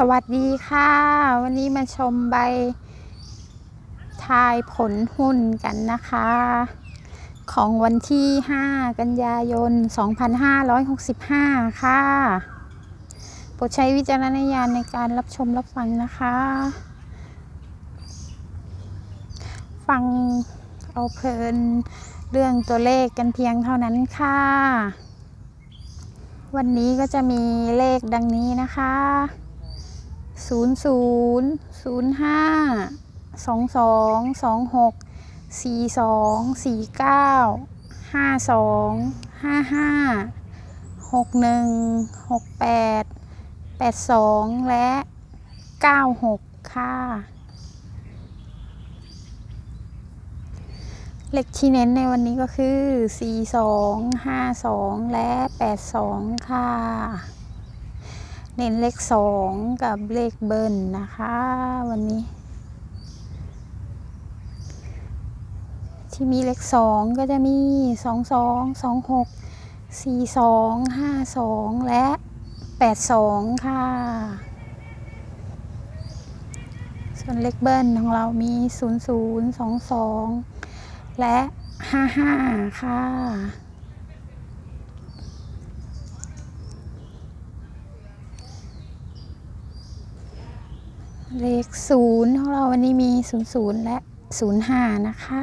สวัสดีค่ะ วันนี้มาชมใบ ทายผลหุ้นกันนะคะ ของวันที่ 5 กันยายน 2565 ค่ะโปรดใช้วิจารณญาณในการรับชมรับฟังนะคะ ฟังเอาเพลินเรื่องตัวเลขกันเพียงเท่านั้นค่ะ วันนี้ก็จะมีเลขดังนี้นะคะ ศูนย์ศูนย์ศูนย์ห้าสองสองสองหกสี่สองสี่เก้าห้าสองห้าห้าหกหนึ่งหกแปดแปดสองและเก้าหกค่ะ เลขที่เน้นในวันนี้ก็คือ 4 2 5 2 และ 8 2 ค่ะ เน้นเลขสองกับเลขเบิ้ลนะคะ วันนี้ ที่มีเลขสองก็จะมีสองสองสองหกสี่สองห้าสองและแปดสองค่ะ ส่วนเลขเบิ้ลของเรามีศูนย์ศูนย์สองสองและห้าห้าค่ะ เลข0ของเราวันนี้มี00และ05นย์ห้านะคะ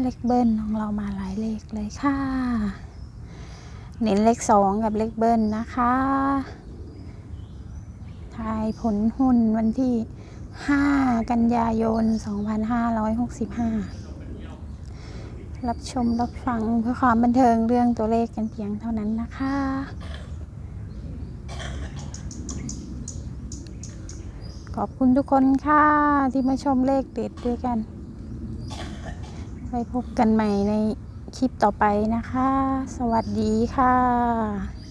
เลขเบิ้ลของเรามาหลายเลขเลยค่ะ เน้นเลข2กับเลขเบิ้ลนะคะทายผลหุ้นวันที่ 5 กันยายน 2565 รับชมรับฟังเพื่อความบันเทิงเรื่องตัวเลขกันเพียงเท่านั้นนะคะ ขอบคุณทุกคนค่ะ ที่มาชมเลขเด็ดด้วยกันไว้พบกันใหม่ในคลิปต่อไปนะคะ สวัสดีค่ะ